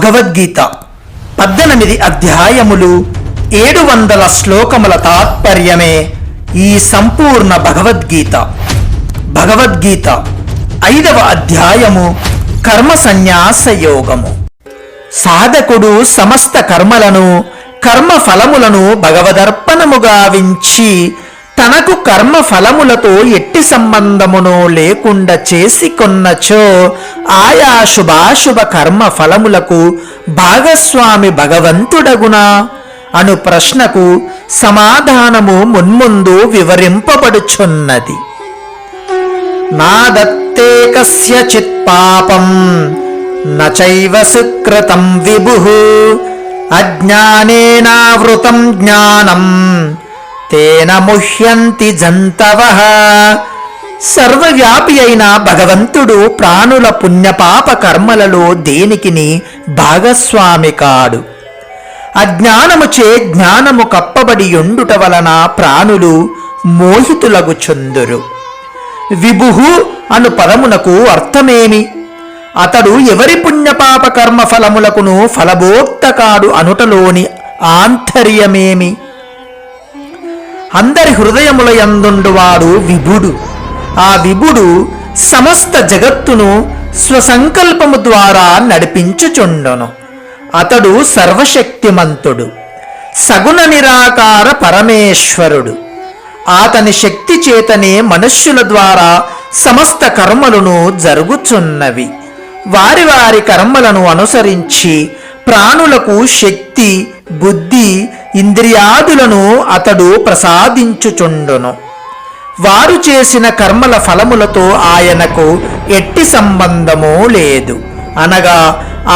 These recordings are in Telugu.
భగవద్గీత పద్దెనిమిది అధ్యాయములు ఏడు వందల శ్లోకముల తాత్పర్యమే ఈ సంపూర్ణ భగవద్గీత. భగవద్గీత ఐదవ అధ్యాయము కర్మ సన్యాస యోగము. సాధకుడు సమస్త కర్మలను కర్మ ఫలములను భగవదర్పణముగా వించి తనకు కర్మ ఫలములతో ఎట్టి సంబంధమును లేకుండా చేసి కొన్నచో ఆయా శుభాశుభ కర్మ ఫలములకు భాగస్వామి భగవంతుడగునా. అను ప్రశ్నకు సమాధానము మున్ముందు వివరింపబడుచున్నది. నాదత్తే కస్యచిత్ పాపం నచైవ సుకృతం విభు అజ్ఞానేనావృతం జ్ఞానం. తేన ముహ్యంతి జంతవ. సర్వవ్యాపి అయిన భగవంతుడు ప్రాణుల పుణ్యపాప కర్మలలో దేనికిని భాగస్వామి కాడు. అజ్ఞానముచే జ్ఞానము కప్పబడి ఉండుట వలన ప్రాణులు మోహితులగుచుందురు. విభుహు అను పదమునకు అర్థమేమి? అతడు ఎవరి పుణ్యపాప కర్మ ఫలములకును ఫలభోక్తకాడు అనుటలోని ఆంతర్యమేమి? అందరి హృదయముల యందుండువాడు విభుడు. ఆ విభుడు సమస్త జగత్తును స్వసంకల్పము ద్వారా నడిపించుచుండును. అతడు సర్వశక్తిమంతుడు సగుణ నిరాకార పరమేశ్వరుడు. అతని శక్తి చేతనే మనుష్యుల ద్వారా సమస్త కర్మలను జరుగుచున్నవి. వారి వారి కర్మలను అనుసరించి ప్రాణులకు శక్తి బుద్ధి ఇంద్రియాదులను అతడు ప్రసాదించుచుండును. వారు చేసిన కర్మల ఫలములతో ఆయనకు ఎట్టి సంబంధము లేదు. అనగా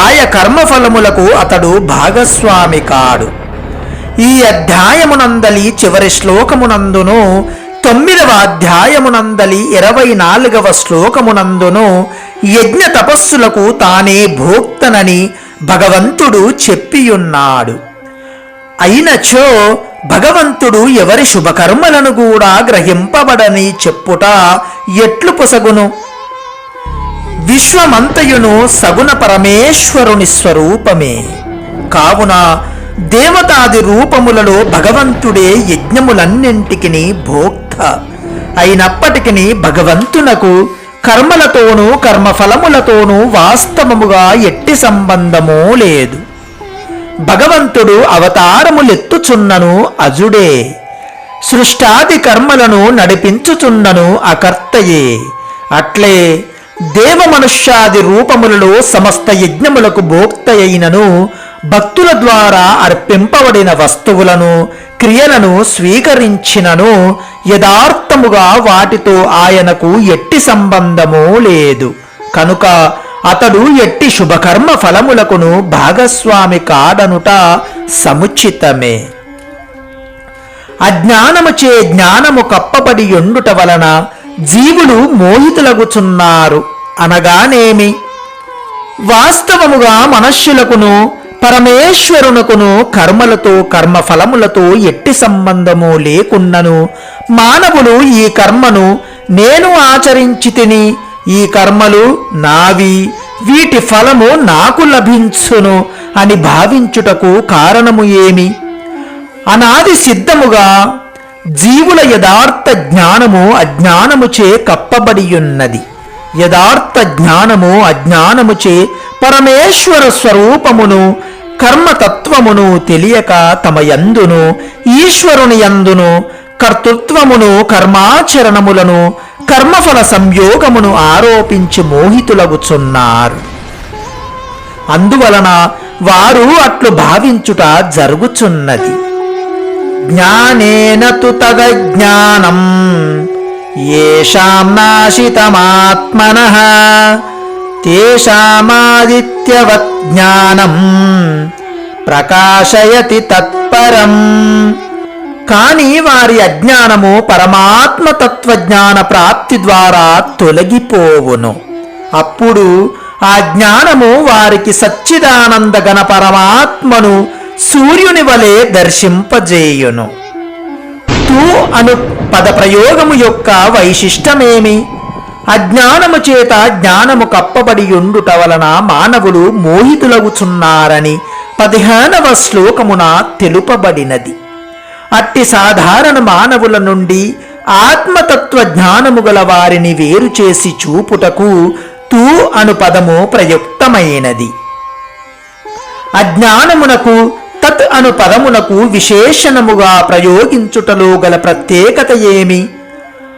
ఆయ కర్మఫలములకు అతడు భాగస్వామి కాడు. ఈ అధ్యాయమునందలి చివరి శ్లోకమునందును తొమ్మిదవ అధ్యాయమునందలి ఇరవై నాలుగవ శ్లోకమునందును యజ్ఞ తపస్సులకు తానే భోక్తనని భగవంతుడు చెప్పియున్నాడు. అయినచో భగవంతుడు ఎవరి శుభకర్మలను కూడా గ్రహింపబడని చెప్పుట ఎట్లు పొసగును? విశ్వమంతయును సగుణ పరమేశ్వరుని స్వరూపమే. కావున దేవతాది రూపములలో భగవంతుడే యజ్ఞములన్నింటికి భోక్త. అయినప్పటికీ భగవంతునకు కర్మలతోనూ కర్మఫలములతోనూ వాస్తవముగా ఎట్టి సంబంధమూ లేదు. భగవంతుడు అవతారములెత్తుచున్నను అజుడే. సృష్టాది కర్మలను నడిపించుచున్నను అకర్తయే. అట్లే దేవ మనుష్యాది రూపములలో సమస్త యజ్ఞములకు భోక్తయైనను భక్తుల ద్వారా అర్పింపబడిన వస్తువులను క్రియలను స్వీకరించినను. యథార్థముగా వాటితో ఆయనకు ఎట్టి సంబంధము లేదు. కనుక అతడు ఎట్టి శుభకర్మ ఫలములకును భాగస్వామి కాడనుట సముచితమే. అజ్ఞానముచే జ్ఞానము కప్పబడి ఉండుట వలన జీవులు మోహితులగుచున్నారు. అనగానేమి? వాస్తవముగా మనుష్యులకును పరమేశ్వరునకును కర్మలతో కర్మఫలములతో ఎట్టి సంబంధము లేకున్నను. మానవులు ఈ కర్మను నేను ఆచరించి తిని ఈ కర్మలు నావి వీటి ఫలము నాకు లభించును అని భావించుటకు కారణము ఏమి? అనాది సిద్ధముగా జీవుల యథార్థ జ్ఞానము అజ్ఞానముచే కప్పబడియున్నది. యథార్థ జ్ఞానము అజ్ఞానముచే పరమేశ్వర స్వరూపమును కర్మతత్వమును తెలియక తమ యందును ఈశ్వరుని యందును కర్తృత్వమును కర్మాచరణములను కర్మఫల సంయోగమును ఆరోపించి మోహితులగుచున్నారు. అందువలన వారు అట్లు భావించుట జరుగుచున్నది. జ్ఞానేన తు తదజ్ఞానం ఏషాం నాశితమాత్మన. తేషామాదిత్యవత్ జ్ఞానం ప్రకాశయతి తత్పరం. కానీ వారి అజ్ఞానము పరమాత్మ తత్వజ్ఞాన ప్రాప్తి ద్వారా తొలగిపోవును. అప్పుడు ఆ జ్ఞానము వారికి సచ్చిదానంద గణ పరమాత్మను సూర్యుని వలె దర్శింపజేయును. తూ అను పద ప్రయోగము యొక్క వైశిష్టమేమి? అజ్ఞానము చేత జ్ఞానము కప్పబడి ఉండుట వలన మానవులు మోహితులగుచున్నారని పదిహేనవ శ్లోకమున తెలుపబడినది. అట్టి సాధారణ మానవుల నుండి ఆత్మతత్వ జ్ఞానము గల వారిని వేరు చేసి చూపుటకు తూ అను పదము ప్రయుక్తమైనది. అజ్ఞానమునకు తత్ అను పదమునకు విశేషణముగా ప్రయోగించుటలో గల ప్రత్యేకత ఏమి?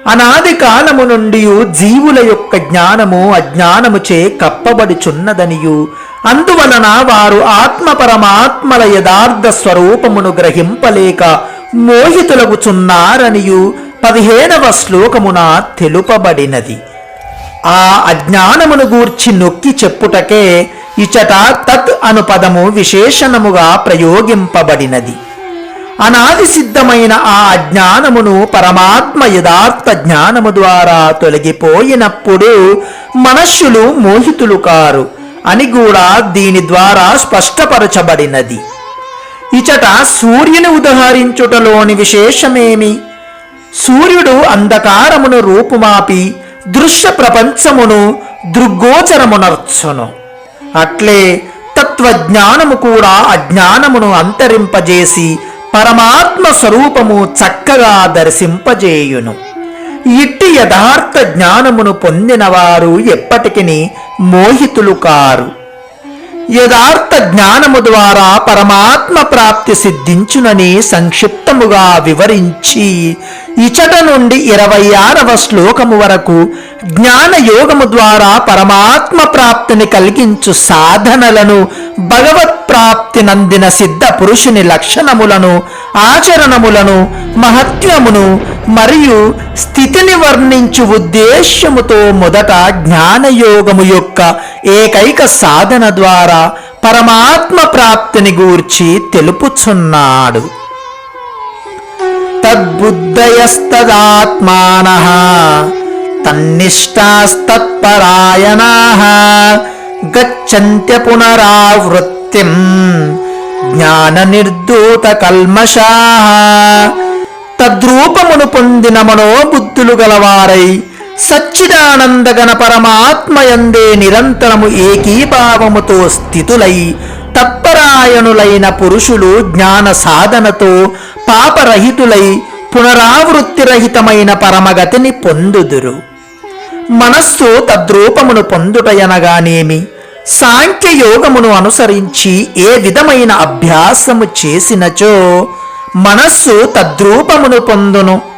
అనాది కాలము నుండి జీవుల యొక్క జ్ఞానము అజ్ఞానముచే కప్పబడుచున్నదనియు. అందువలన వారు ఆత్మ పరమాత్మల యథార్థ స్వరూపమును గ్రహింపలేక మోహితులగుచున్నారనియు పదిహేనవ శ్లోకమున తెలుపబడినది. ఆ అజ్ఞానమును గూర్చి నొక్కి చెప్పుటకే ఇచట తత్ అను పదము విశేషణముగా ప్రయోగింపబడినది. అనాది సిద్ధమైన ఆ అజ్ఞానమును పరమాత్మ యథార్థ జ్ఞానము ద్వారా తొలగిపోయినప్పుడు మనుష్యులు మోహితులు కారు. అని కూడా దీని ద్వారా స్పష్టపరచబడినది. ఇచట సూర్యుని ఉదహరించుటలోని విశేషమేమి? సూర్యుడు అంధకారమును రూపుమాపి దృశ్య ప్రపంచమును దృగ్గోచరమునర్చును. అట్లే తత్వజ్ఞానము కూడా అజ్ఞానమును అంతరింపజేసి పరమాత్మ స్వరూపము చక్కగా దర్శింపజేయును. ఇట్టి యథార్థ జ్ఞానమును పొందినవారు ఎప్పటికి మోహితులు కారు. యథార్థ జ్ఞానము ద్వారా పరమాత్మ ప్రాప్తి సిద్ధించునని సంక్షిప్తముగా వివరించి ఇచట నుండి ఇరవై ఆరవ శ్లోకము వరకు జ్ఞాన యోగము ద్వారా పరమాత్మ ప్రాప్తిని కలిగించు సాధనలను భగవత్ ప్రాప్తి నందిన సిద్ధ పురుషుని లక్షణములను ఆచరణములను మహత్యమును మరియు స్థితిని వర్ణించు ఉద్దేశ్యముతో మొదట జ్ఞానయోగము యొక్క ఏకైక సాధన ద్వారా పరమాత్మ ప్రాప్తిని గూర్చి తెలుపుచున్నాడు. తద్బుద్ధయస్తదాత్మాన తన్నిష్టాస్తత్పరాయణా గచ్చంత్య పునరావృత్తిం జ్ఞాన నిర్దూత కల్మషా తద్రూపమును పొందిన మనోబుద్ధులు గలవారై సచ్చిదానందగణ పరమాత్మయందే నిరంతరము ఏకీభావముతో స్థితులై తత్పరాయణులైన పురుషులు జ్ఞాన సాధనతో పాపరహితులై పునరావృత్తిరహితమైన పరమగతిని పొందుదురు. మనస్సు తద్రూపమును పొందుటయనగానేమి సాంఖ్యయోగమును అనుసరించి ఏ విధమైన అభ్యాసము చేసినచో మనస్సు తద్రూపమును పొందును.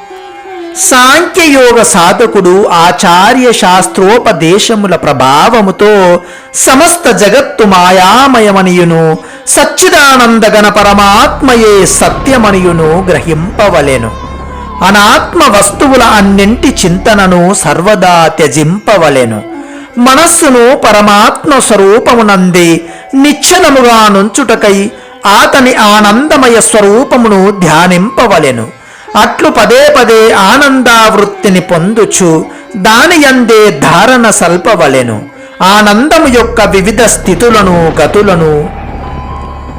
సాంఖ్యయోగ సాధకుడు ఆచార్య శాస్త్రోపదేశముల ప్రభావముతో సమస్త జగత్తు మాయామయమనియును సచ్చిదానందగణ పరమాత్మయే సత్యమనియును గ్రహింపవలెను. అనాత్మ వస్తువుల అన్నింటి చింతనను సర్వదా త్యజింపవలెను. మనస్సును పరమాత్మ స్వరూపమునంది నిచ్చలముగా నుంచుటకై ఆతని ఆనందమయ స్వరూపమును ధ్యానింపవలెను. అట్లు పదే పదే ఆనందావృత్తిని పొందుచు దాని యందే ధారణ సల్పవలెను. ఆనందము యొక్క వివిధ స్థితులను గతులను.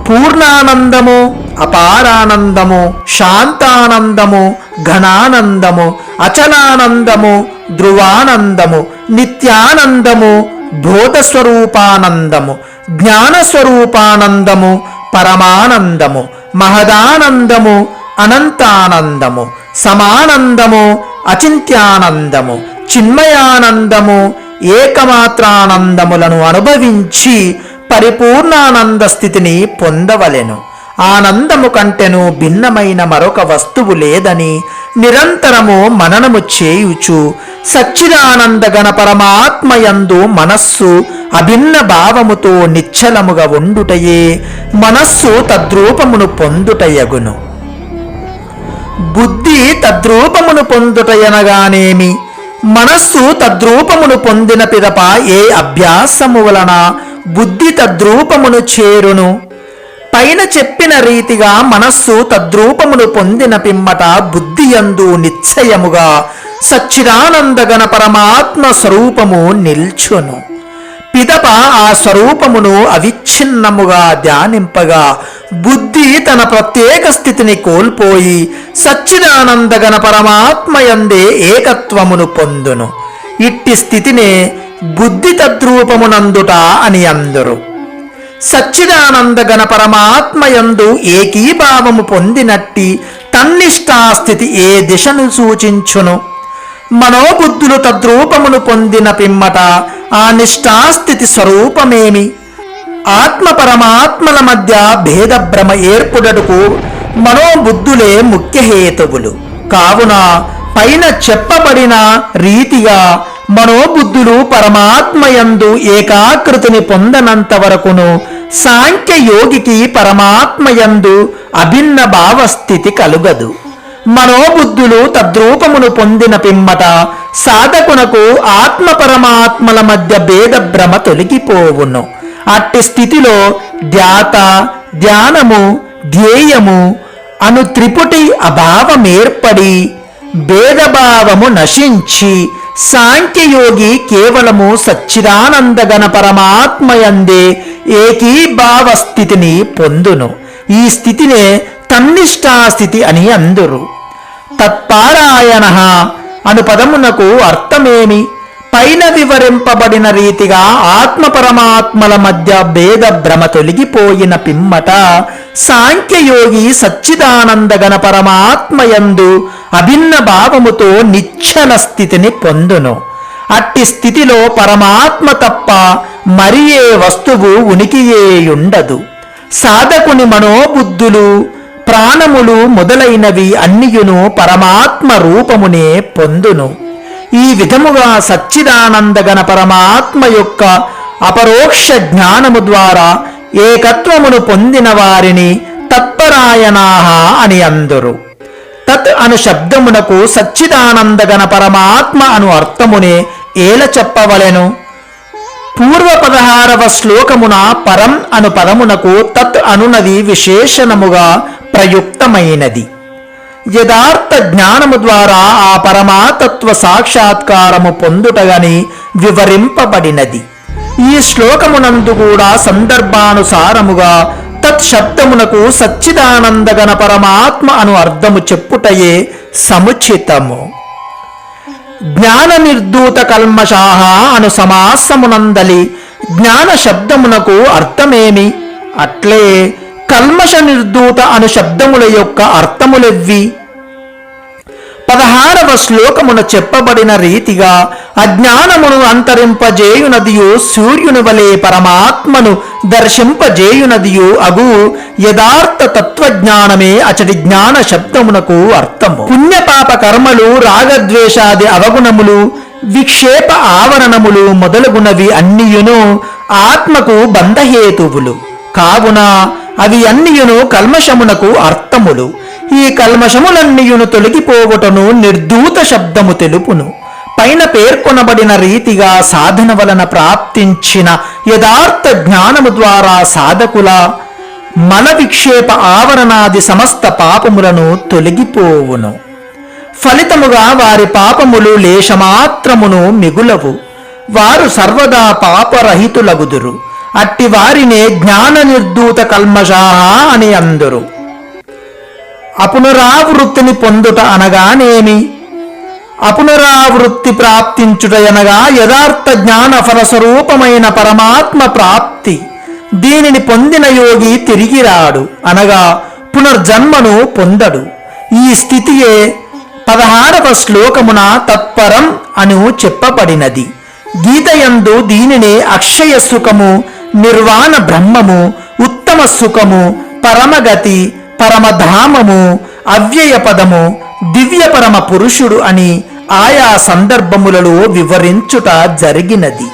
పూర్ణానందము అపారానందము శాంతానందము ఘనానందము అచలానందము ధ్రువానందము నిత్యానందము భూతస్వరూపానందము జ్ఞానస్వరూపానందము పరమానందము మహదానందము అనంతానందము సమానందము అచింత్యానందము చిన్మయానందము ఏకమాత్రానందములను అనుభవించి పరిపూర్ణానంద స్థితిని పొందవలెను. ఆనందము కంటెను భిన్నమైన మరొక వస్తువు లేదని నిరంతరము మననము చేయుచు సచ్చిదానందగణ పరమాత్మయందు మనస్సు అభిన్న భావముతో నిశ్చలముగా ఉండుటయే మనస్సు తద్రూపమును పొందుటయగును. బుద్ధి తద్రూపమును పొందుటయనగానేమి మనస్సు తద్రూపమును పొందిన పిదప ఏ అభ్యాసము వలన బుద్ధి తద్రూపమును చేరును? పైన చెప్పిన రీతిగా మనస్సు తద్రూపమును పొందిన పిమ్మట బుద్ధి యందు నిశ్చయముగా సచ్చిదానందగణ పరమాత్మ స్వరూపము నిల్చును. పిదప ఆ స్వరూపమును అవిచ్ఛిన్నముగా ధ్యానింపగా బుద్ధి తన ప్రత్యేక స్థితిని కోల్పోయి సచ్చిదానందగన పరమాత్మయందే ఏకత్వమును పొందును. ఇట్టి స్థితినే బుద్ధి తద్రూపమునందుట అని అందరు. సచ్చిదానందగన పరమాత్మయందు ఏకీభావము పొందినట్టి తన్నిష్టాస్థితి ఏ దిశను సూచించును? మనోబుద్ధులు తద్రూపమును పొందిన పిమ్మట ఆ నిష్ఠాస్థితి స్వరూపమేమి? ఆత్మ పరమాత్మల మధ్య భేద భ్రమ మనోబుద్ధులే ముఖ్య హేతువులు. కావున పైన చెప్పబడిన రీతిగా మనోబుద్ధులు పరమాత్మయందు ఏకాకృతిని పొందనంత వరకును సాంఖ్యయోగికి పరమాత్మయందు అభిన్న భావస్థితి కలుగదు. మనోబుద్ధులు తద్రూపమును పొందిన పిమ్మట సాధకునకు ఆత్మ పరమాత్మల మధ్య భేద భ్రమ తొలగిపోవును. అట్టి స్థితిలో ధ్యాత ధ్యానము ధ్యేయము అను త్రిపుటి అభావమేర్పడి భేదభావము నశించి సాంఖ్యయోగి కేవలము సచ్చిదానందగణ పరమాత్మయందే ఏకీభావ స్థితిని పొందును. ఈ స్థితినే తన్నిష్టాస్థితి అని అందురు. తత్పారాయణ అను పదమునకు అర్థమేమి? పైన వివరింపబడిన రీతిగా ఆత్మ పరమాత్మల మధ్య భేద భ్రమ తొలగిపోయిన పిమ్మట సాంఖ్యయోగి సచ్చిదానందగణ పరమాత్మయందు అభిన్న భావముతో నిచ్చల స్థితిని పొందును. అట్టి స్థితిలో పరమాత్మ తప్ప మరి ఏ వస్తువు ఉనికియేయుండదు సాధకుని మనోబుద్ధులు ప్రాణములు మొదలైనవి అన్నియును పరమాత్మ రూపమునే పొందును. ఈ విధముగా సచ్చిదానందగణ పరమాత్మ యొక్క అపరోక్ష జ్ఞానము ద్వారా ఏకత్వమును పొందిన వారిని తత్పరాయణాహ అని అందురు. తత్ అను శబ్దమునకు సచ్చిదానందగణ పరమాత్మ అను అర్థమునే ఏల చెప్పవలెను? పూర్వ పదహారవ శ్లోకమున పరం అను పదమునకు తత్ అనునది విశేషణముగా ప్రయుక్తమైనది. యథార్థ జ్ఞానము ద్వారా ఆ పరమాతత్వ సాక్షాత్కారము పొందుటగని వివరింపబడినది. ఈ శ్లోకమునందు కూడా సందర్భానుసారముగా తత్ శబ్దమునకు సచ్చిదానందగణ పరమాత్మ అను అర్థము చెప్పుటయే సముచితము. జ్ఞాన నిర్దూత కల్మషాహ అను సమాసమునందలి జ్ఞాన శబ్దమునకు అర్థమేమి? అట్లే కల్మష నిర్దూత అను శబ్దముల యొక్క అర్థములెవ్వి. పదహారవ శ్లోకమున చెప్పబడిన రీతిగా అజ్ఞానమును అంతరింపజేయునదియు సూర్యుని వలె పరమాత్మను దర్శింపజేయునదియు అగు యథార్థ తత్వజ్ఞానమే అచటి జ్ఞాన శబ్దమునకు అర్థము. పుణ్యపాప కర్మలు రాగద్వేషాది అవగుణములు విక్షేప ఆవరణములు మొదలగునవి అన్నియును ఆత్మకు బంధహేతువులు. కావున అవి అన్నియును కల్మషమునకు అర్థములు. ఈ కల్మషములన్నీయును తొలగిపోవుటను నిర్దూత శబ్దము తెలుపును. పైన పేర్కొనబడిన రీతిగా సాధన వలన ప్రాప్తించిన యథార్థ జ్ఞానము ద్వారా సాధకుల మల విక్షేప ఆవరణాది సమస్త పాపములను తొలగిపోవును. ఫలితముగా వారి పాపములు లేశమాత్రమును మిగులవు. వారు సర్వదా పాపరహితులగుదురు. అట్టి వారినే జ్ఞాన నిర్దూత కల్మషా అని అందరు. అపునరావృత్తిని పొందుట అనగానేమి? అపునరావృత్తి ప్రాప్తించుట అనగా యథార్థ జ్ఞాన ఫలస్వరూపమైన పరమాత్మ ప్రాప్తి. దీనిని పొందిన యోగి తిరిగి రాడు. అనగా పునర్జన్మను పొందడు. ఈ స్థితియే పదహారవ శ్లోకమున తత్పరం అను చెప్పబడినది. గీతయందు దీనిని అక్షయ సుఖము నిర్వాణ బ్రహ్మము ఉత్తమ సుఖము పరమగతి పరమధామము అవ్యయ పదము దివ్య పరమ పురుషుడు అని ఆయా సందర్భములలో వివరించుట జరిగినది.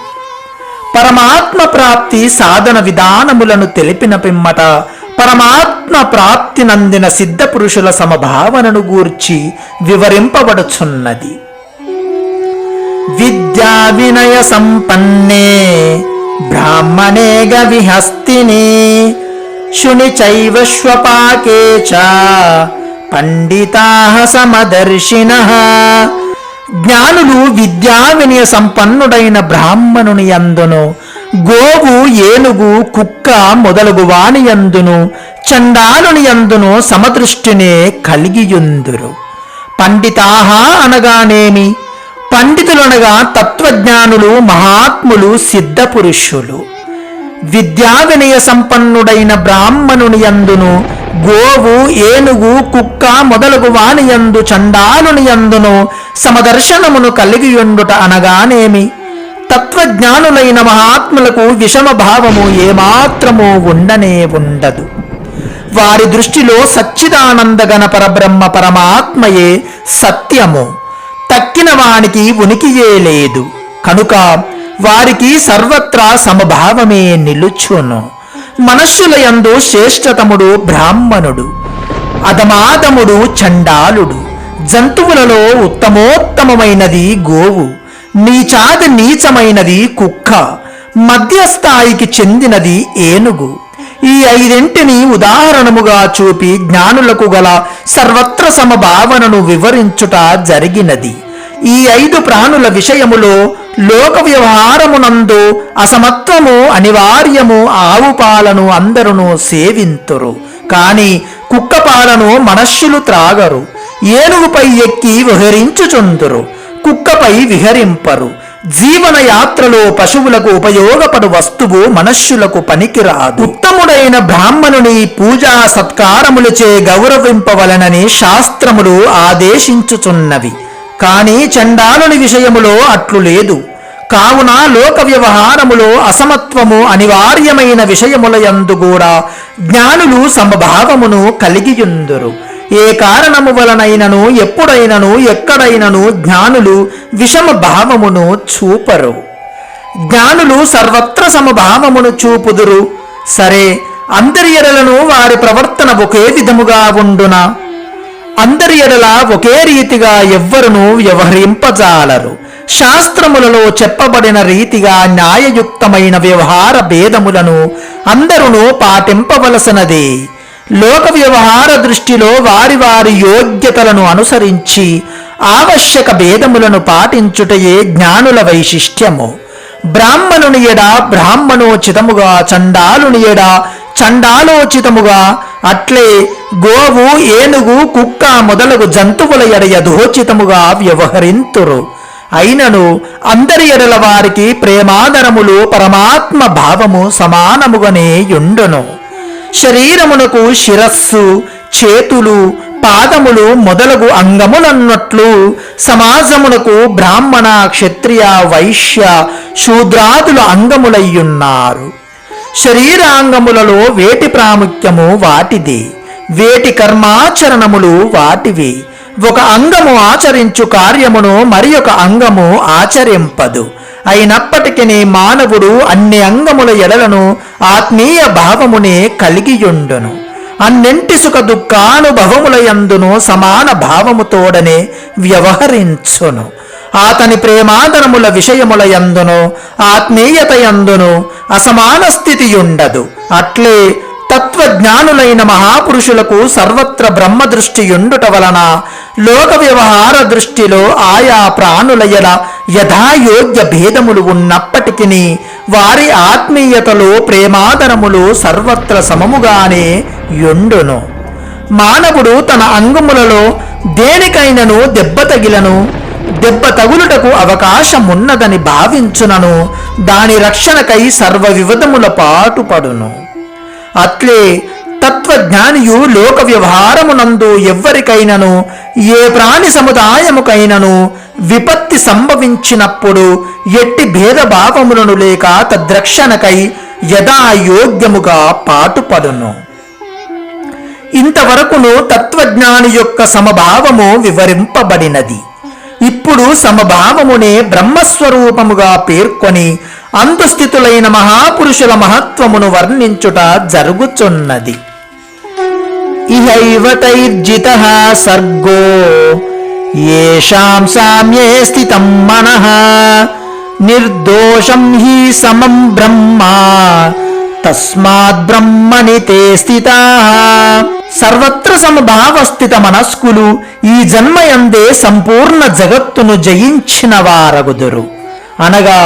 పరమాత్మ ప్రాప్తి సాధన విధానములను తెలిపిన పిమ్మట పరమాత్మ ప్రాప్తి నందిన సిద్ధ పురుషుల సమభావనను గూర్చి వివరింపబడుచున్నది. విద్యా వినయ సంపన్నే బ్రాహ్మణే గవిహస్తిని శుని చైవ చ పండితాహ సమదర్శిన జ్ఞానులు విద్యా వినయ సంపన్నుడైన బ్రాహ్మణుని అందును గోవు ఏనుగు కుక్క మొదలగు వాణి యందును చండాలుని యందును సమదృష్టినే కలిగియుందురు. పండితాహ అనగానేమి? పండితులనగా తత్వజ్ఞానులు మహాత్ములు సిద్ధ పురుషులు విద్యా వినయ సంపన్నుడైన బ్రాహ్మణుని యందును గోవు ఏనుగు కుక్క మొదలగు వానియందు చండాలుని యందును సమదర్శనమును కలిగియుండుట అనగానేమి? తత్వజ్ఞానులైన మహాత్ములకు విషమ భావము ఏమాత్రము ఉండనే ఉండదు. వారి దృష్టిలో సచ్చిదానందగణ పరబ్రహ్మ పరమాత్మయే సత్యము. తక్కిన వానికి ఉనికియే లేదు. కనుక వారికి సర్వత్రా సమభావమే నిలుచును. మనస్సుల యందు శ్రేష్టతముడు బ్రాహ్మణుడు. అధమాదముడు చండాలుడు. జంతువులలో ఉత్తమోత్తమమైనది గోవు. నీచాది నీచమైనది కుక్క. మధ్యస్థాయికి చెందినది ఏనుగు. ఈ ఐదింటిని ఉదాహరణముగా చూపి జ్ఞానులకు గల సర్వత్ర సమభావనను వివరించుట జరిగినది. ఈ ఐదు ప్రాణుల విషయములో లోక వ్యవహారమునందు అసమత్వము అనివార్యము ఆవు పాలను అందరును సేవింతురు. కాని కుక్క పాలను మనస్సులు త్రాగరు. ఏనుగుపై ఎక్కి విహరించుచుందురు. కుక్కపై విహరింపరు. జీవన యాత్రలో పశువులకు ఉపయోగపడు వస్తువు మనుష్యులకు పనికిరాదు. ఉత్తముడైన బ్రాహ్మణుని పూజా సత్కారములచే గౌరవింపవలనని శాస్త్రములు ఆదేశించుచున్నవి. కానీ చండాలుని విషయములో అట్లు లేదు. కావున లోక వ్యవహారములో అసమత్వము అనివార్యమైన విషయముల యందు కూడా జ్ఞానులు సమభావమును కలిగియుందురు. ఏ కారణము వలనైనను ఎప్పుడైనను ఎక్కడైనను జ్ఞానులు విషమ భావమును చూపరు. జ్ఞానులు సర్వత్ర సమభావమును చూపుదురు. సరే అందరి ఎడలను వారి ప్రవర్తన ఒకే విధముగా ఉండున? అందరి ఎడల ఒకే రీతిగా ఎవ్వరును వ్యవహరింపజాలరు. శాస్త్రములలో చెప్పబడిన రీతిగా న్యాయయుక్తమైన వ్యవహార భేదములను అందరును పాటింపవలసినదే. లోక వ్యవహార దృష్టిలో వారి వారి యోగ్యతలను అనుసరించి ఆవశ్యక భేదములను పాటించుటయే జ్ఞానుల వైశిష్ట్యము. బ్రాహ్మణుని ఎడ బ్రాహ్మణోచితముగా చండాలుని ఎడ చండాలోచితముగా అట్లే గోవు ఏనుగు కుక్క మొదలగు జంతువుల ఎడ యథోచితముగా వ్యవహరింతురు. అయినను అందరి ఎడల వారికి ప్రేమాదరములు పరమాత్మ భావము సమానముగానే యుండును. శరీరమునకు శిరస్సు చేతులు పాదములు మొదలగు అంగములన్నట్లు సమాజమునకు బ్రాహ్మణ క్షత్రియ వైశ్య శూద్రాదుల అంగములయ్యున్నారు. శరీరాంగములలో వేటి ప్రాముఖ్యము వాటిది వేటి కర్మాచరణములు వాటివి. ఒక అంగము ఆచరించు కార్యమును మరి ఒక అంగము ఆచరింపదు. అయినప్పటికీ మానవుడు అన్ని అంగముల ఎడలను ఆత్మీయ భావమునే కలిగియుండును. అన్నింటి సుఖ దుఃఖానుభవముల యందును సమాన భావముతోడనే వ్యవహరించును. అతని ప్రేమాదనముల విషయముల యందును ఆత్మీయత యందును అసమాన స్థితి ఉండదు అట్లే తత్వజ్ఞానులైన మహాపురుషులకు సర్వత్ర బ్రహ్మదృష్టి ఉండుట వలన లోక వ్యవహార దృష్టిలో ఆయా ప్రాణులయల యథాయోగ్య భేదములు ఉన్నప్పటికీ వారి ఆత్మీయతలో ప్రేమాదరములు సర్వత్ర సమముగానే యుండును. మానవుడు తన అంగములలో దేనికైనను దెబ్బ తగిలను దెబ్బ తగులుటకు అవకాశమున్నదని భావించునను దాని రక్షణకై సర్వ వివధముల పాటుపడును. అట్లే తత్వజ్ఞానియు లోక వ్యవహారమునందు ఎవ్వరికైనను ఏ ప్రాణి సముదాయముకైనను విపత్తి సంభవించినప్పుడు ఎట్టి భేదభావములను లేక తద్రక్షణకై యథాయోగ్యముగా పాటుపడును. ఇంతవరకును తత్వజ్ఞాని యొక్క సమభావము వివరింపబడినది. ఇప్పుడు సమభావమునే బ్రహ్మస్వరూపముగా పేర్కొని అంతుస్థితులైన మహాపురుషుల మహత్వమును వర్ణించుట జరుగుచున్నది. ఇహైవతైర్జిత సర్గో ఏషాం సామ్యే స్థితం మనః నిర్దోషం హి సమం బ్రహ్మ తస్మాత్ బ్రహ్మని తే స్థితా సర్వత్ర సమభావస్థిత మనస్కులు ఈ జన్మయందే సంపూర్ణ జగత్తును జయించిన వారగుదురు అనగా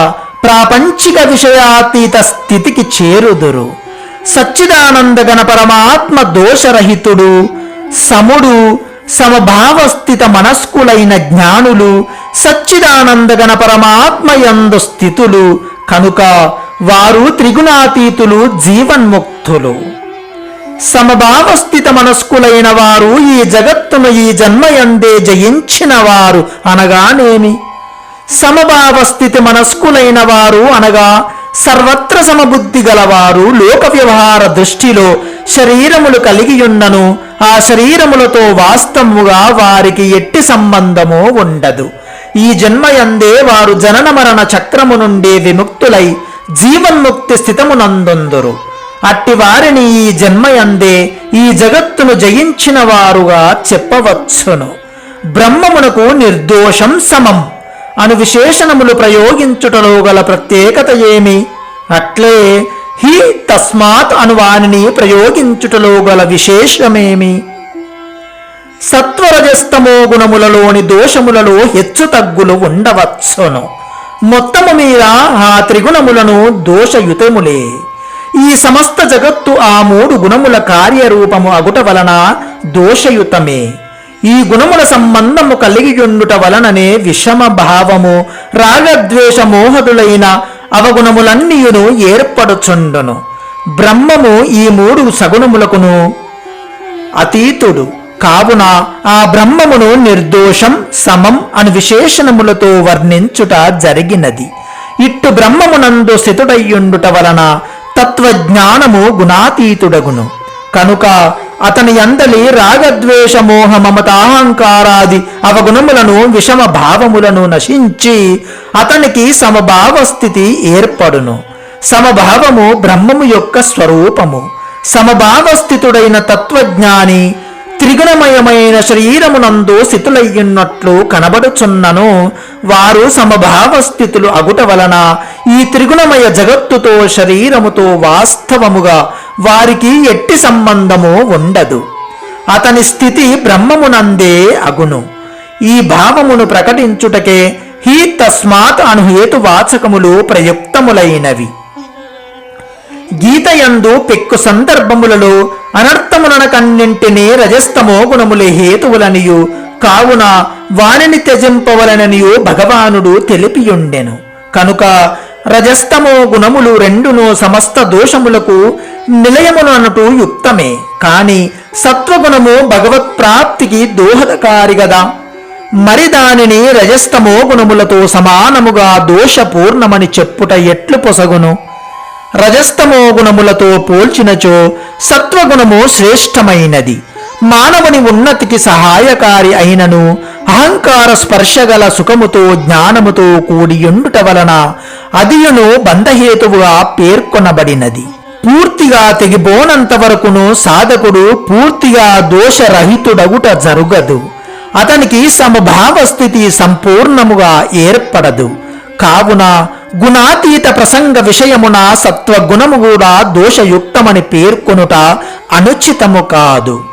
ప్రాపంచిక విషయాతీత స్థితికి చేరుదురు సచ్చిదానందగణ పరమాత్మ దోషరహితుడు సముడు సమభావస్థిత మనస్కులైన జ్ఞానులు సచ్చిదానందగణ పరమాత్మయందు స్థితులు. కనుక వారు త్రిగుణాతీతులు జీవన్ముక్తులు. సమభావస్థిత మనస్కులైన వారు ఈ జగత్తును ఈ జన్మయందే జయించిన వారు అనగానేమి? సమభావస్థితి మనస్కులైన వారు అనగా సర్వత్ర సమబుద్ధి గలవారు లోక వ్యవహార దృష్టిలో శరీరములు కలిగియున్నను ఆ శరీరములతో వాస్తవముగా వారికి ఎట్టి సంబంధమో ఉండదు. ఈ జన్మయందే వారు జనన మరణ చక్రము నుండి విముక్తులై జీవన్ముక్తి స్థితమునందొందురు. అట్టి వారిని ఈ జన్మయందే ఈ జగత్తును జయించిన వారుగా చెప్పవచ్చును. బ్రహ్మమునకు నిర్దోషం సమం. అను విశేషణములు ప్రయోగించుటలో గల ప్రత్యేకత ఏమి? అట్లే హి తస్మాత్ అను వానిని ప్రయోగించుటలో గల విశేషమేమి? సత్వరజస్తమో గుణములలోని దోషములలో హెచ్చు తగ్గులు ఉండవచ్చును. మొత్తము మీద ఆ త్రిగుణములను దోషయుతములే. ఈ సమస్త జగత్తు ఆ మూడు గుణముల కార్యరూపము అగుట వలన దోషయుతమే. ఈ గుణముల సంబంధము కలిగియుండుట వలననే విషమ భావము రాగద్వేష మోహదులైన అవగుణములన్నీయును ఏర్పడుచుండును. బ్రహ్మము ఈ మూడు సగుణములకును అతీతుడు. కావున ఆ బ్రహ్మమును నిర్దోషం సమం అని విశేషణములతో వర్ణించుట జరిగినది. ఇట్టు బ్రహ్మమునందు స్థితుడయ్యుండుట వలన తత్వజ్ఞానము గుణాతీతుడగును. కనుక అతని అందలి రాగద్వేష మోహ మమతాహంకారాది అవగుణములను విషమ భావములను నశించి అతనికి సమభావస్థితి ఏర్పడును. సమభావము బ్రహ్మము యొక్క స్వరూపము. సమభావస్థితుడైన తత్వజ్ఞాని త్రిగుణమయమైన శరీరమునందు స్థితులయ్యున్నట్లు కనబడుచున్నను. వారు సమభావ స్థితులు అగుట వలన ఈ త్రిగుణమయ జగత్తుతో శరీరముతో వాస్తవముగా వారికి ఎట్టి సంబంధము ఉండదు. అతని స్థితి బ్రహ్మమునందే అగును. ఈ భావమును ప్రకటించుటకే హీ తస్మాత్ అనుహేతు వాచకములు ప్రయుక్తములైనవి. గీతయందు పెక్కు సందర్భములలో అనర్థములనకన్నింటినీ రజస్తమో గుణములే హేతువులనియు. కావున వానిని త్యజింపవలననియు భగవానుడు తెలిపియుండెను. కనుక రజస్తమో గుణములు రెండును సమస్త దోషములకు నిలయములనటు యుక్తమే. కాని సత్వగుణము భగవత్ప్రాప్తికి దోహదకారి గదా. మరి దానిని రజస్తమో గుణములతో సమానముగా దోషపూర్ణమని చెప్పుట ఎట్లు పొసగును? రజస్తమో గుణములతో పోల్చినచో సత్వగుణము శ్రేష్టమైనది. మానవుని ఉన్నతికి సహాయకారి అయినను అహంకార స్పర్శగల సుఖముతో జ్ఞానముతో కూడియుండుట వలన అదియును బంధహేతువుగా పేర్కొనబడినది. పూర్తిగా తెగిపోనంత వరకును సాధకుడు పూర్తిగా దోషరహితుడగుట జరుగదు. అతనికి సమభావ స్థితి సంపూర్ణముగా ఏర్పడదు. కావున గుణాతీత ప్రసంగ విషయమున సత్వగుణము కూడా దోషయుక్తమని పేర్కొనుట అనుచితము కాదు.